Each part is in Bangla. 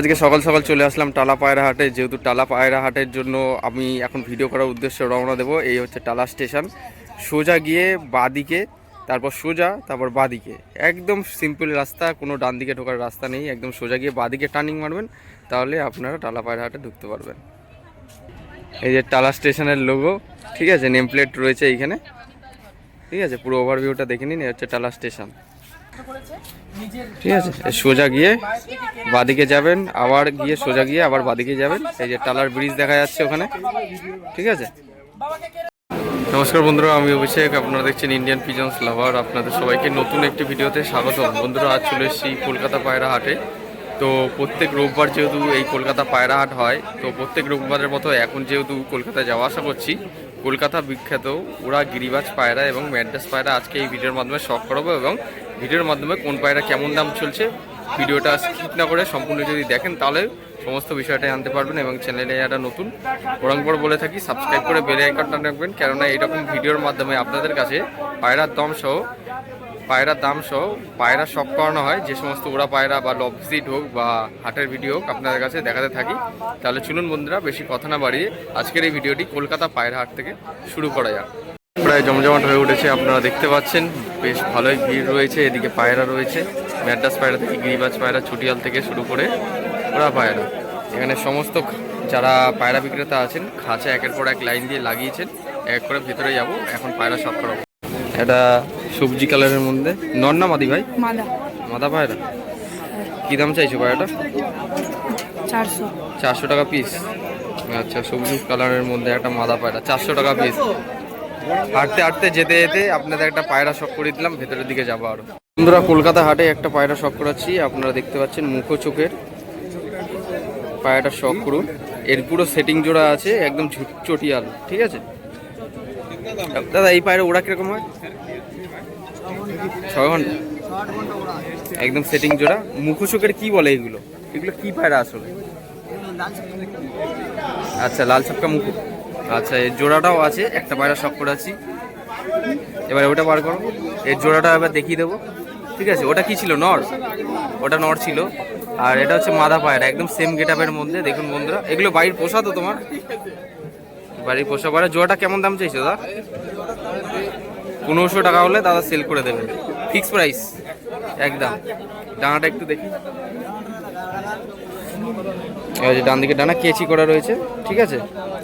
আজকে সকাল সকাল চলে আসলাম টালা পায়রা হাটে। যেহেতু টালা পায়রা হাটের জন্য আমি এখন ভিডিও করার উদ্দেশ্যে রওনা দেবো, এই হচ্ছে টালা স্টেশন। সোজা গিয়ে বাদিকে, তারপর সোজা, তারপর বাদিকে। একদম সিম্পল রাস্তা, কোনো ডান দিকে ঢোকার রাস্তা নেই। একদম সোজা গিয়ে বাদিকে টার্নিং মারবেন, তাহলে আপনারা টালা পায়রা হাটে ঢুকতে পারবেন। এই যে টালা স্টেশনের লোগো ঠিক আছে? নেম প্লেট রয়েছে এইখানে। ঠিক আছে? পুরো ওভারভিউটা দেখে নিন, এই হচ্ছে টালা স্টেশন। ঠিক আছে সোজা গিয়ে বাদিকে যাবেন, আবার গিয়ে সোজা গিয়ে আবার বাদিকে যাবেন। এই যে টালার ব্রিজ দেখা যাচ্ছে ওখানে। ঠিক আছে? নমস্কার বন্ধুরা, আমি অভিষেক। আপনারা দেখছেন ইন্ডিয়ান পিজন্স লাভার আপনাদের সবাইকে নতুন একটি ভিডিওতে স্বাগত বন্ধুরা, আজ চলে এসেছি কলকাতা পায়রা হাটে। তো প্রত্যেক রোববার যেহেতু এই কলকাতা পায়রা হাট হয়, তো প্রত্যেক রোববারের মতো এখন যেহেতু কলকাতায় যাওয়া আসা করছি, কলকাতা বিখ্যাত ওরা গিরিবাজ পায়রা এবং ম্যাড্রাস পায়রা আজকে এই ভিডিওর মাধ্যমে শখ করাবো এবং ভিডিওর মাধ্যমে কোন পায়রা কেমন দাম চলছে, ভিডিওটা স্কিপ না করে সম্পূর্ণ যদি দেখেন, তাহলে সমস্ত বিষয়টা জানতে পারবেন এবং চ্যানেলে যারা নতুন ওরঙ্গর বলে থাকি সাবস্ক্রাইব করে বেল আইকনটা রাখবেন। কেননা এরকম ভিডিওর মাধ্যমে আপনাদের কাছে পায়রার দাম সহ, পায়রার দাম সহ পায়রা সব করানো হয়। যে সমস্ত ওরা পায়রা বা লব ভিজিট হোক বা হাটের ভিডিও হোক আপনাদের কাছে দেখাতে থাকি। তাহলে চলুন বন্ধুরা, বেশি কথা না বাড়িয়ে আজকের এই ভিডিওটি কলকাতা পায়রা হাট থেকে শুরু করা যাক। প্রায় জমজমাট হয়ে উঠেছে আপনারা দেখতে পাচ্ছেন। বেশ ভালোই ভিড় রয়েছে এদিকে পায়রা রয়েছে। ম্যাড্রাস পায়রা থেকে গিরিবাজ পায়রা ছুটিয়াল থেকে শুরু করে ওরা পায়রা। এখানে সমস্ত যারা পায়রা বিক্রেতা আছেন খাঁচা একের পর এক লাইন দিয়ে লাগিয়েছেন এক করে ভিতরে যাব এখন পায়রা সব করাবো এটা সবজি কালারের মধ্যে। নর না মাদি ভাই? মাদা। মাদা পায়রা? কি দাম চাইছো পায়রাটা? চারশো। চারশো টাকা পিস আচ্ছা সবুজ কালারের মধ্যে একটা মাদা পায়রা চারশো টাকা পিস হাঁটতে হাঁটতে, যেতে যেতে আপনাদের একটা পায়রা শখ করে দিলাম, ভেতরের দিকে যাব আরও। বন্ধুরা, কলকাতা হাটে একটা পায়রা শখ করাচ্ছি, আপনারা দেখতে পাচ্ছেন মুখো চোখের পায়রাটা শখ করুন। এর পুরো সেটিং জোড়া আছে, একদম চটিয়াল ঠিক আছে? দাদা, এই পায়রা ওরা কীরকম হয়? ছ ঘণ্টা? একদম সেটিং জোড়া। মুখো চোখের কি বলে এগুলো? এগুলো কি পায়রা আসলে? আচ্ছা লাল ছাপকা মুকুট আচ্ছা এর জোড়াটাও আছে, একটা পায়রা শখ করে আছি। এবার ওটা বার করো। এর জোড়াটা এবার দেখিয়ে দেবো। ঠিক আছে, ওটা কি ছিল? নর। ওটা নর ছিল। আর এটা হচ্ছে মাদা পায়রা, একদম সেম গেট আপের মধ্যে। দেখুন বন্ধুরা, এগুলো বাড়ির পোষা তো তোমার? বাড়ির পোষা পায়রা। জোড়াটা কেমন দাম চাইছো দাদা? পনেরোশো টাকা হলে দাদা সেল করে দেবে। ফিক্স প্রাইস একদম। ডানাটা একটু দেখি। যে ডান দিকে ডানা কেচি করা রয়েছে ঠিক আছে?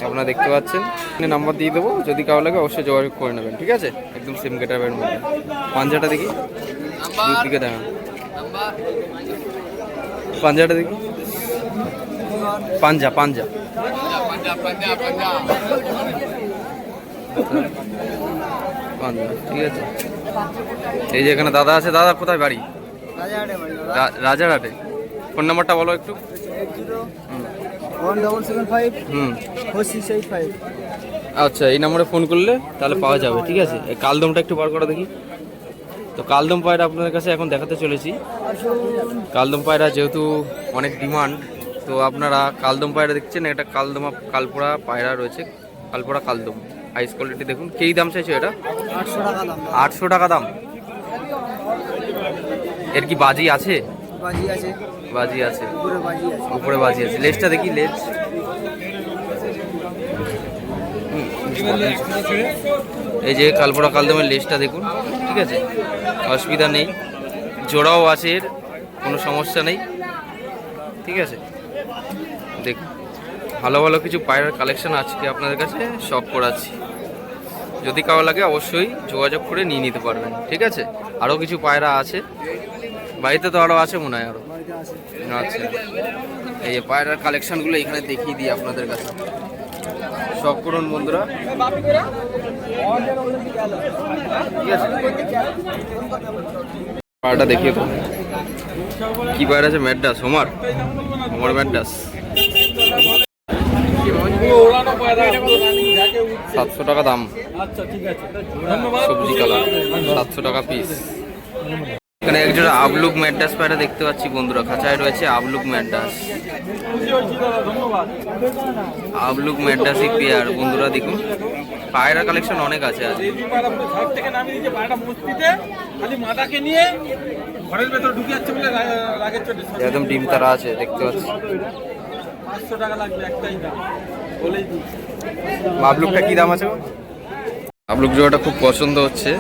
আপনারা দেখতে পাচ্ছেন। এখানে নাম্বার দিয়ে দেবো যদি কারও লাগে অবশ্যই যোগাযোগ করে নেবেন ঠিক আছে? একদম সেম গেটারের মধ্যে। পাঞ্জাটা দেখি। দিকে দেখা পাঞ্জাটা দেখি। পাঞ্জা পাঞ্জা। পাঞ্জা ঠিক আছে? এই যে এখানে দাদা আছে দাদা কোথায় বাড়ি? রাজারহাটে। ফোন নাম্বারটা বলো একটু। আচ্ছা এই নম্বরে ফোন করলে তাহলে পাওয়া যাবে ঠিক আছে? কালদমটা একটু বার করে দেখি। তো কালদম পায়রা আপনাদের কাছে এখন দেখাতে চলেছি। কালদম পায়রা যেহেতু অনেক ডিমান্ড তো আপনারা কালদম পায়রা দেখছেন এটা কালদমা কালপোড়া পায়রা রয়েছে কালপোড়া কালদম। হাইস কোয়ালিটি দেখুন কেই দাম চাইছো এটা? আটশো টাকা দাম। আটশো টাকা দাম। এর কি বাজি আছে? বাজি আছে। বাজি আছে। পুরো বাজি আছে। উপরে বাজি আছে। লেজটা দেখি লেজ। এই যে কালপোড়া কালদমের লেজটা দেখুন ঠিক আছে? অসুবিধা নেই। জোড়াও আছে এর কোনো সমস্যা নেই ঠিক আছে? দেখুন ভালো ভালো কিছু পায়রার কালেকশন আজকে আপনাদের কাছে শখ করাচ্ছি। যদি কারও লাগে অবশ্যই যোগাযোগ করে নিয়ে নিতে পারবেন, ঠিক আছে? আরও কিছু পায়রা আছে। বাড়িতে তো আরও আছে মনে হয় আরও আচ্ছা। এই পায়রার কালেকশানগুলো এখানে দেখিয়ে দিই আপনাদের কাছে। শখ করুন বন্ধুরা। ঠিক আছে? পায়রাটা দেখিয়ে তো কি পায়রা আছে? ম্যাডাস হোমার হোমার ম্যাডাস সাতশো টাকা দাম। সবজি কালার সাতশো টাকা পিস এখানে একজোড়া আবলুক ম্যাডাস পায়রা দেখতে পাচ্ছি বন্ধুরা খাঁচায় রয়েছে আবলুক ম্যাডাস আবলুক ম্যাডাসি পেয়ার বন্ধুরা দেখুন। পায়রা কালেকশন অনেক আছে আজ। থেকে নামিয়ে দিয়েছে মস্তিতে খালি মাদাকে নিয়ে ঘরের ভেতর ঢুকে যাচ্ছে বলে রাগের একদম ডিম তারা আছে দেখতে পাচ্ছি। পাঁচশো টাকা লাগবে একটাই দাম। বলেই মাবলুকটা কি দাম আছে মাবলুক জোড়াটা খুব পছন্দ হচ্ছে।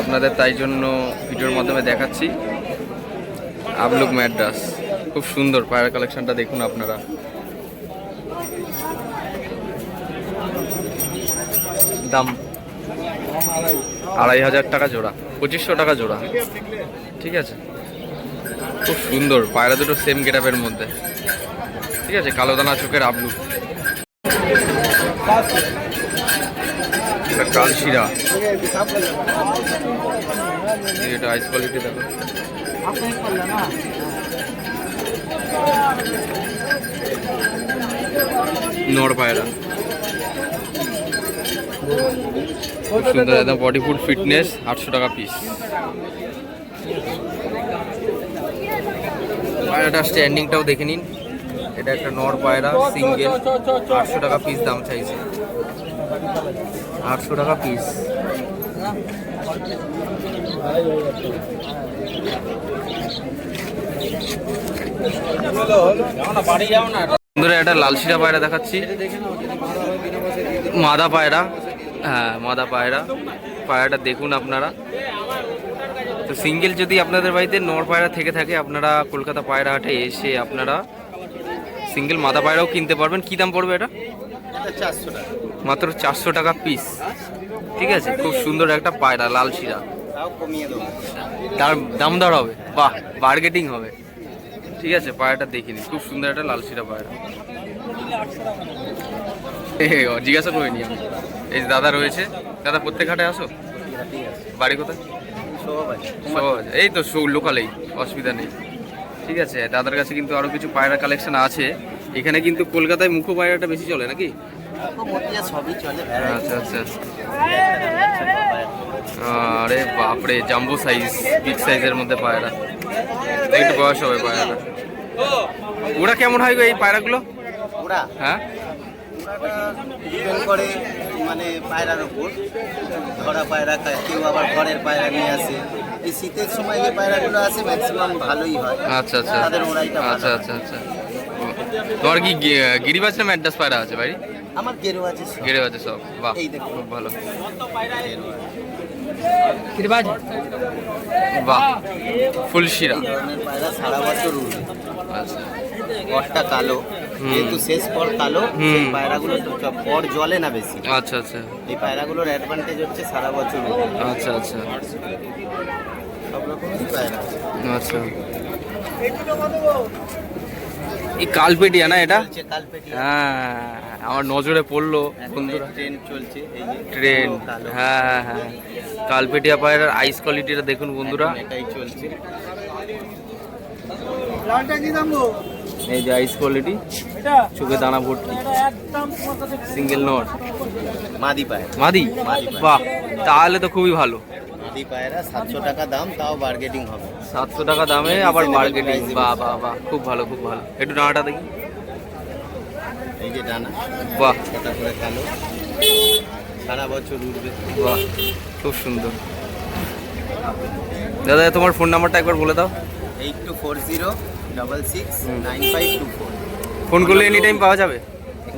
আপনাদের তাই জন্য ভিডিওর মাধ্যমে দেখাচ্ছি। আবলুক ম্যাড্রাস, খুব সুন্দর পায়রা কালেকশনটা দেখুন আপনারা। দাম আড়াই হাজার টাকা জোড়া, পঁচিশশো টাকা জোড়া। ঠিক আছে? খুব সুন্দর, পায়রা দুটো সেম গেটাপের মধ্যে। ঠিক আছে? কালো দানা চোখের আবলুক এটা কালশিরা। এটা আইস কোয়ালিটি দেখো। নর পায়রা। একদম বডি ফুড ফিটনেস আটশো টাকা পিস পায়রাটা স্ট্যান্ডিংটাও দেখে নিন। এটা একটা নর পায়রা সিঙ্গেল আটশো টাকা পিস দাম চাইছে। আটশো টাকা পিস বন্ধুরা একটা লাল শিরা পায়রা দেখাচ্ছি। মাদা পায়রা। হ্যাঁ মাদা পায়রা। পায়রাটা দেখুন আপনারা। তো সিঙ্গেল যদি আপনাদের বাড়িতে নর পায়রা থেকে থাকে, আপনারা কলকাতা পায়রা হাটে এসে আপনারা সিঙ্গেল মাদা পায়রাও কিনতে পারবেন। কি দাম পড়বে এটা চারশো টাকা। মাত্র চারশো টাকা পিস ঠিক আছে? খুব সুন্দর একটা পায়রা, লাল শিরা। তার দাম দর হবে। বাহ বার্গেটিং হবে। ঠিক আছে, পায়রাটা দেখিনি। খুব সুন্দর একটা লাল শিরা পায়রা। জিজ্ঞাসা করিনি আমি এই দাদা রয়েছে। দাদা, প্রত্যেক হাটে আসো? বাড়ি কোথায়? এই তো লোকালেই অসুবিধা নেই। ঠিক আছে, দাদার কাছে কিন্তু আরও কিছু পায়রা কালেকশন আছে। এখানে কিন্তু কলকাতায় মুখো পায়রাটা বেশি চলে নাকি? আচ্ছা আচ্ছা আরে বাপরে জাম্বো সাইজ বিগ সাইজের মধ্যে পায়রা। একটু বয়স হবে পায়রাটা। ওরা কেমন হয় গো এই পায়রাগুলো? ওরা? হ্যাঁ? ডিপেন্ড করে মানে পায়রার ওপর ধরা পায়রা কেউ আবার ঘরের পায়রা নিয়ে আসে। এই শীতের সময় যে পায়রাগুলো আসে ম্যাক্সিমাম ভালোই হয়। আচ্ছা আচ্ছা। তাদের ওরাইটা আচ্ছা আচ্ছা আচ্ছা। তোমার কি গি- গিরিবাজ না ম্যাড্রাস পায়রা আছে ভাই? আমার গেরো আছে সব। গেড়ে আছে সব বাহ এই দেখো। খুব ভালো আছে। বাহ ফুলশিরা পায়রা সারা বছর উড়বে আচ্ছা পরটা কালো। যেহেতু শেষ পর কালো হুম। সেই পায়রাগুলো পর জলে না বেশি আচ্ছা আচ্ছা এই পায়রাগুলোর অ্যাডভান্টেজ হচ্ছে সারা বছর আচ্ছা আচ্ছা সব রকমেরই পায়রা আছে আচ্ছা এই কালপেটিয়া না এটা? হ্যাঁ আমার নজরে পড়ল বন্ধুরা ট্রেন চলছে ট্রেন হ্যাঁ হ্যাঁ হ্যাঁ। কালপেটিয়া পায়রার আইস কোয়ালিটিটা দেখুন বন্ধুরা। এটাই চলছে। এই যে আইস কোয়ালিটি চোখে দানা ভর্তি। সিঙ্গেল নট মাদি পায়রা। মাদি? মাদি বাহ তাহলে তো খুবই ভালো। মাদি পায়রা সাতশো টাকা দাম তাও বার্গেটিং হবে। সাতশো টাকা দামে আবার মার্কেটিং বাহ বাহ বাহ খুব ভালো খুব ভালো। একটু ডানাটা দেখি। এই যে ডানা বাহ। কটা করে কালো। সারা বছর উঠবে বাহ খুব সুন্দর। দাদা তোমার ফোন নাম্বারটা একবার বলে দাও। Eight two four zero double six nine five two four. Phone করলে এনি টাইম পাওয়া যাবে?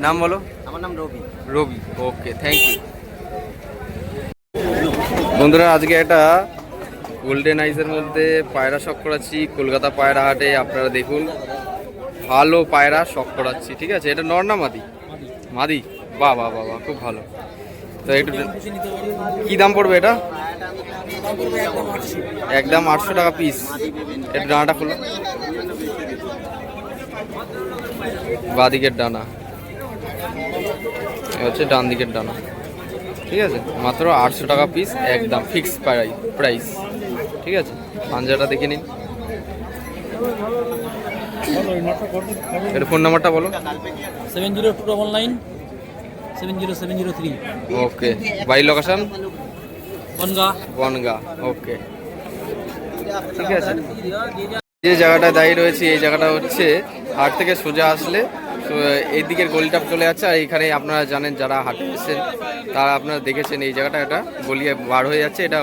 নাম বলো। আমার নাম রবি। রবি ওকে থ্যাংক ইউ বন্ধুরা আজকে একটা গোল্ডেন আইসের মধ্যে পায়রা শখ করাচ্ছি। কলকাতা পায়রা হাটে আপনারা দেখুন ভালো পায়রা শখ করাচ্ছি ঠিক আছে? এটা নর না মাদি? মাদি? বাহ বাহ বাহ বাহ খুব ভালো। তো একটু কি দাম পড়বে এটা? একদম আটশো। টাকা পিস একটু ডানাটা খুলো। বাদিকের ডানা। এ হচ্ছে ডান দিকের ডানা। ঠিক আছে? মাত্র আটশো টাকা পিস একদম ফিক্স প্রাইস ঠিক আছে? পাঞ্জাটা দেখে নিন। এটা ফোন নাম্বারটা বলো। Seven zero two double nine seven zero seven zero three. Okay. Bye location Bangaon. Bangaon okay. ঠিক আছে? যে জায়গাটা দাঁড়িয়ে রয়েছে এই জায়গাটা হচ্ছে হাট থেকে সোজা আসলে তো, এই দিকের গলিটা চলে যাচ্ছে আর এখানে আপনারা জানেন যারা হাটে এসেছেন, তারা আপনারা দেখেছেন এই জায়গাটা একটা গলিয়ে বার হয়ে যাচ্ছে, এটা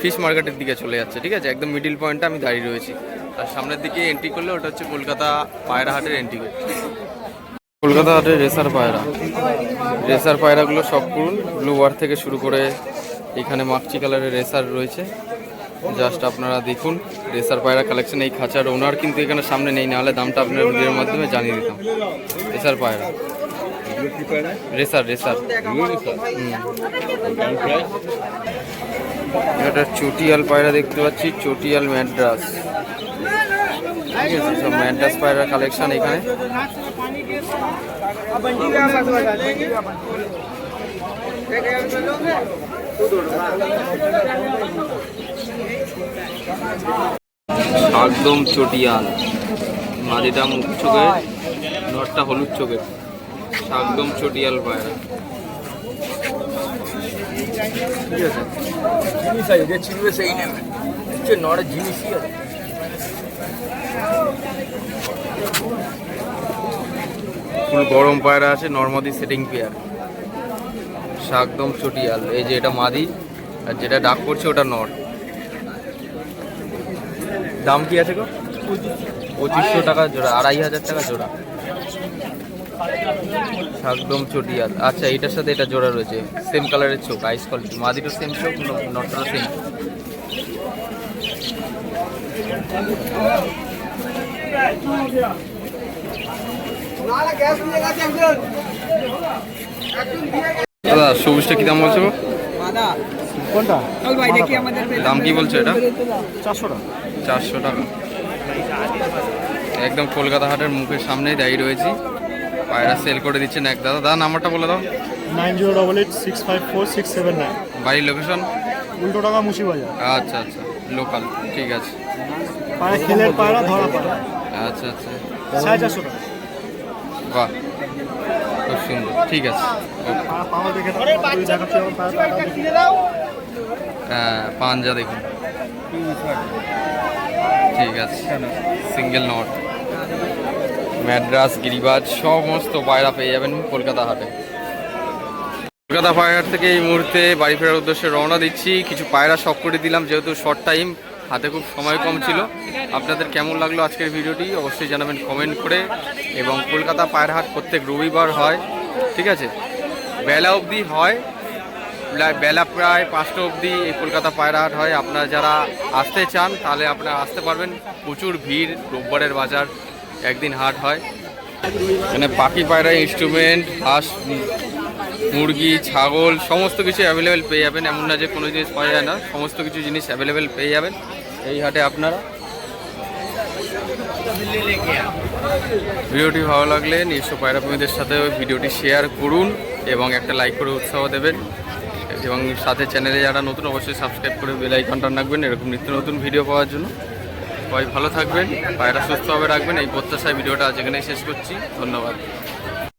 ফিশ মার্কেটের দিকে চলে যাচ্ছে, ঠিক আছে? একদম মিডিল পয়েন্টে আমি দাঁড়িয়ে রয়েছি। আর সামনের দিকে এন্ট্রি করলে ওটা হচ্ছে কলকাতা পায়রা হাটের এন্ট্রি কলকাতা হাটের রেসার পায়রা। রেসার পায়রাগুলো সব করুন ব্লু ওয়ার থেকে শুরু করে এখানে মাকচি কালারের রেসার রয়েছে। জাস্ট আপনারা দেখুন। রেসার পায়রা কালেকশন এই খাঁচার ওনার কিন্তু এখানে সামনে নেই, নাহলে দামটা আপনার ভিডিওর মাধ্যমে জানিয়ে দিতাম। রেসার পায়রা। Racer racer. এটা চটিয়াল পায়রা দেখতে পাচ্ছি, চটিয়াল ম্যাড্রাস। ঠিক আছে, সব ম্যাড্রাস পায়রা কালেকশন এখানে। একদম চটিয়াল। মাদিটা মুখ চোখের নটটা হলুদ চোখের একদম চটিয়াল পায়রা ঠিক আছে? জিনিস আছে যে চিনবে সেই নেবে। হচ্ছে নড়ের জিনিসই আছে। ফুল গরম পায়রা আছে নর্মাদি সেটিং পেয়ার। একদম চটিয়াল। এই যে এটা মাদি আর যেটা ডাক করছে ওটা নর দাম কি আছে গো? পঁচিশশো টাকা জোড়া আড়াই হাজার টাকা জোড়া। একদম চটিয়াল। আচ্ছা এটার সাথে এটা জোড়া রয়েছে। সেম কালারের চোখ আইস কোয়ালিটি মাদিটা সেম চোখ নটটা সেম দাদা সবুজটা কি দাম বলছো? দাম কি বলছো এটা? চারশো টাকা চারশো টাকা। একদম কলকাতা হাটের মুখের সামনেই দাঁড়িয়ে রয়েছি। পায়রা সেল করে দিচ্ছেন এক দাদা। দাদা নাম্বারটা বলে দাও। Nine zero double eight six five four six seven nine. বাড়ির লোকেশন উল্টো টাকা মুন্সিবাজার আচ্ছা আচ্ছা। লোকাল ঠিক আছে। পায়রা খেলের পায়রা ধরা পায়রা। আচ্ছা আচ্ছা। সাড়ে চারশো টাকা। বাহ খুব সুন্দর। ঠিক আছে। হ্যাঁ পাঞ্জা দেখুন। ঠিক আছে। সিঙ্গেল নট ম্যাড্রাস গিরিবাজ সমস্ত পায়রা পেয়ে যাবেন কলকাতা হাটে। কলকাতা পায়রাহাট থেকে এই মুহূর্তে বাড়ি ফেরার উদ্দেশ্যে রওনা দিচ্ছি। কিছু পায়রা শখ করে দিলাম, যেহেতু শর্ট টাইম হাতে খুব সময় কম ছিল। আপনাদের কেমন লাগল আজকের ভিডিওটি অবশ্যই জানাবেন কমেন্ট করে। এবং কলকাতা পায়রাহাট প্রত্যেক রবিবার হয়, ঠিক আছে? বেলা অবধি হয় বেলা প্রায় পাঁচটা অবধি এই কলকাতা পায়রাহাট হয়। আপনারা যারা আসতে চান, তাহলে আপনারা আসতে পারবেন। প্রচুর ভিড়, রোববারের বাজার, একদিন হাট হয়। এখানে পাখি পায়রা ইনস্ট্রুমেন্ট হাঁস, মুরগি, ছাগল, সমস্ত কিছু অ্যাভেলেবেল পেয়ে যাবেন। এমন না যে কোনো জিনিস পাওয়া যায় না, সমস্ত কিছু জিনিস অ্যাভেলেবেল পেয়ে যাবেন। এই হাটে আপনারা। ভিডিওটি ভালো লাগলে নিশ্চয় পায়রা প্রেমীদের সাথে ভিডিওটি শেয়ার করুন এবং একটা লাইক করে উৎসাহ দেবেন। এবং সাথে চ্যানেলে যারা নতুন অবশ্যই সাবস্ক্রাইব করে বেল আইকনটা রাখবেন, এরকম নিত্য নতুন ভিডিও পাওয়ার জন্য। সবাই ভালো থাকবেন, পায়রা সুস্থভাবে রাখবেন। এই প্রত্যাশায় ভিডিওটা আজ এখানেই শেষ করছি। ধন্যবাদ।